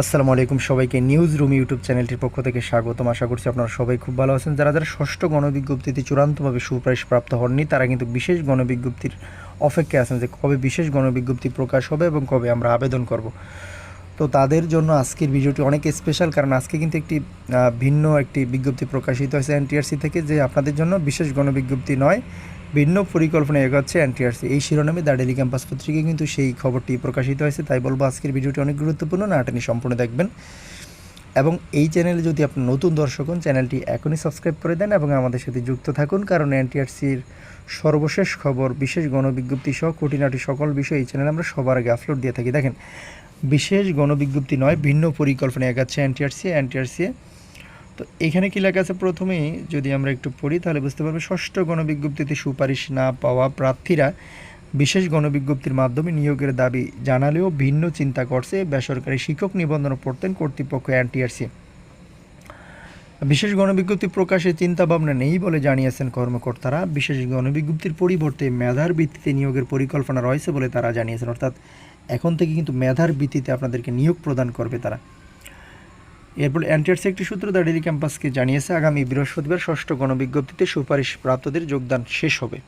আসসালামু আলাইকুম সবাইকে নিউজ রুম ইউটিউব চ্যানেলটির পক্ষ থেকে স্বাগতম। আশা করছি আপনারা সবাই খুব ভালো আছেন। যারা যারা ষষ্ঠ গণবিজ্ঞপ্তিতে চূড়ান্তভাবে সুপারিশ প্রাপ্ত হননি, তারা কিন্তু বিশেষ গণবিজ্ঞপ্তির অপেক্ষায় আছেন যে কবে বিশেষ গণবিজ্ঞপ্তি প্রকাশ হবে এবং কবে আমরা আবেদন করব। তো তাদের জন্য আজকের ভিডিওটি অনেক স্পেশাল কারণ আজকে কিন্তু একটি ভিন্ন একটি বিজ্ঞপ্তি প্রকাশিত হয়েছে এনটিআরসি থেকে যে আপনাদের জন্য বিশেষ গণবিজ্ঞপ্তি নয়। ভিন্ন পরিকল্পনা এগোচ্ছে এনটিআরসি। এই শিরোনামে দ্য ডেলি ক্যাম্পাস পত্রিকায় কিন্তু সেই খবরটি প্রকাশিত হয়েছে, তাই বলব আজকের ভিডিওটি অনেক গুরুত্বপূর্ণ, না আটানি সম্পূর্ণ দেখবেন। এবং এই চ্যানেলে যদি আপনি নতুন দর্শক হন, চ্যানেলটি এখনই সাবস্ক্রাইব করে দেন এবং আমাদের সাথে যুক্ত থাকুন, কারণ এনটিআরসির সর্বশেষ খবর, বিশেষ গণবিজ্ঞপ্তি সহ খুঁটিনাটি সকল বিষয় এই চ্যানেলে আমরা সবার আগে আপলোড দিয়ে থাকি। দেখেন, বিশেষ গণবিজ্ঞপ্তি নয়, ভিন্ন পরিকল্পনা এগাচ্ছে এনটিআরসি। এনটিআরসি তো এখানে কি লেখা আছে? প্রথমেই যদি আমরা একটু পড়ি, তাহলে বুঝতে পারব ষষ্ঠ গণবিজ্ঞপ্তিতে সুপারিশ না পাওয়া প্রার্থীরা বিশেষ গণবিজ্ঞপ্তির মাধ্যমে নিয়োগের দাবি জানালেও ভিন্ন চিন্তা করছে বেসরকারি শিক্ষক নিবন্ধন পড়তেন কর্তৃপক্ষ এনটিআরসি। বিশেষ গণবিজ্ঞপ্তি প্রকাশে চিন্তা ভাবনা নেই বলে জানিয়েছেন কর্মকর্তারা। বিশেষ গণবিজ্ঞপ্তির পরিবর্তে মেধার ভিত্তিতে নিয়োগের পরিকল্পনা রয়েছে বলে তারা জানিয়েছেন। অর্থাৎ এখন থেকে কিন্তু মেধার ভিত্তিতে আপনাদেরকে নিয়োগ প্রদান করবে তারা। এরপর এনটিআরসি একটি সূত্র দ্য ডেলি ক্যাম্পাসকে জানিয়েছে, আগামী বৃহস্পতিবার ষষ্ঠ গণবিজ্ঞপ্তিতে সুপারিশ প্রাপ্তদের যোগদান শেষ হবে।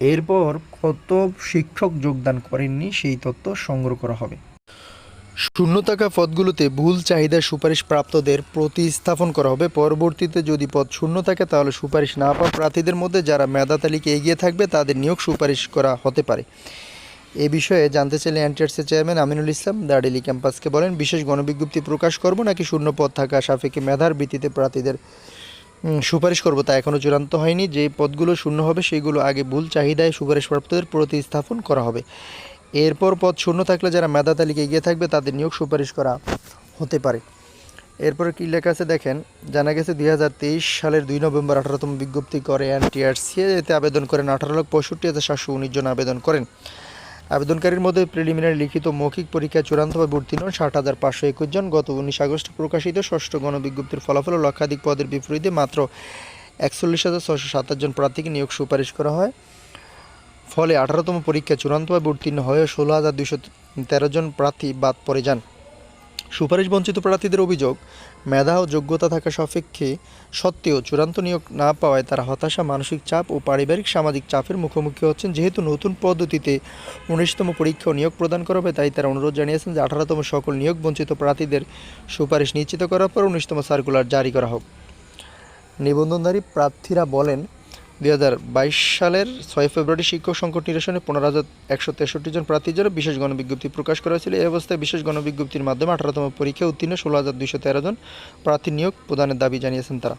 এরপর কত শিক্ষক যোগদান করেননি সেই তথ্য সংগ্রহ করা হবে। শূন্য থাকা পদগুলোতে ভুল চাহিদা সুপারিশ প্রাপ্তদের প্রতিস্থাপন করা হবে। পরবর্তীতে যদি পদ শূন্য থাকে, তাহলে সুপারিশ না পাওয়া প্রার্থীদের মধ্যে যারা মেধা তালিকা এগিয়ে থাকবে, তাদের নিয়োগ সুপারিশ করা হতে পারে। এ বিষয়ে জানতে চাইলে NTRC chairman Aminul Islam the daily ক্যাম্পাসকে বলেন, বিশেষ গণবিজ্ঞপ্তি প্রকাশ করব নাকি শূন্য পদ থাকা সাপেক্ষে মেধার ভিত্তিতে প্রার্থীদের সুপারিশ করব তা এখনও চূড়ান্ত হয়নি। যে পদগুলো শূন্য হবে সেইগুলো আগে ভুল চাহিদায় সুপারিশপ্রাপ্তদের প্রতিস্থাপন করা হবে। এরপর পদ শূন্য থাকলে যারা মেধা তালিকা এগিয়ে থাকবে তাদের নিয়োগ সুপারিশ করা হতে পারে। এরপরে কী লেখা আছে দেখেন, জানা গেছে দুই হাজার তেইশ সালের দুই নভেম্বর আঠারোতম বিজ্ঞপ্তি করে এনটিআরসি এতে আবেদন করেন আঠারো লাখ পঁয়ষট্টি হাজার সাতশো জন আবেদন করেন। আবেদনকারীর মধ্যে প্রিলিমিনারি লিখিত মৌখিক পরীক্ষায় চূড়ান্তভাবে উত্তীর্ণ ষাট হাজার পাঁচশো একুশ জন। গত উনিশ আগস্ট প্রকাশিত ষষ্ঠ গণবিজ্ঞপ্তির ফলাফল লক্ষাধিক পদের বিপরীতে মাত্র একচল্লিশ হাজার ছশো সাতাশ জন প্রার্থীকে নিয়োগ সুপারিশ করা হয়। ফলে আঠারোতম পরীক্ষায় চূড়ান্তভাবে উত্তীর্ণ হয়ে ষোলো হাজার দুশো তেরো জন প্রার্থী বাদ পড়ে যান। সুপারিশ বঞ্চিত প্রার্থীদের অভিযোগ, মেধা ও যোগ্যতা থাকা সাপেক্ষে সত্ত্বেও চূড়ান্ত নিয়োগ না পাওয়ায় তারা হতাশা, মানসিক চাপ ও পারিবারিক সামাজিক চাপের মুখোমুখি হচ্ছেন। যেহেতু নতুন পদ্ধতিতে উনিশতম পরীক্ষা ও নিয়োগ প্রদান করা হবে, তাই তারা অনুরোধ জানিয়েছেন যে আঠারোতম সকল নিয়োগ বঞ্চিত প্রার্থীদের সুপারিশ নিশ্চিত করার পর উনিশতম সার্কুলার জারি করা হোক। নিবন্ধনধারী প্রার্থীরা বলেন দুই হাজার বাইশ সালের ছয় ফেব্রুয়ারি শিক্ষক সংকট নিরসনে পনেরো হাজার একশো তেষট্টি জন প্রার্থীর জন্য বিশেষ গণবিজ্ঞপ্তি প্রকাশ করা হয়েছিল। এই অবস্থায় বিশেষ গণবিজ্ঞপ্তির মাধ্যমে আঠারোতম পরীক্ষায় উত্তীর্ণ ষোলো হাজার দুইশো তেরো জন প্রার্থী নিয়োগ প্রদানের দাবি জানিয়েছেন তারা।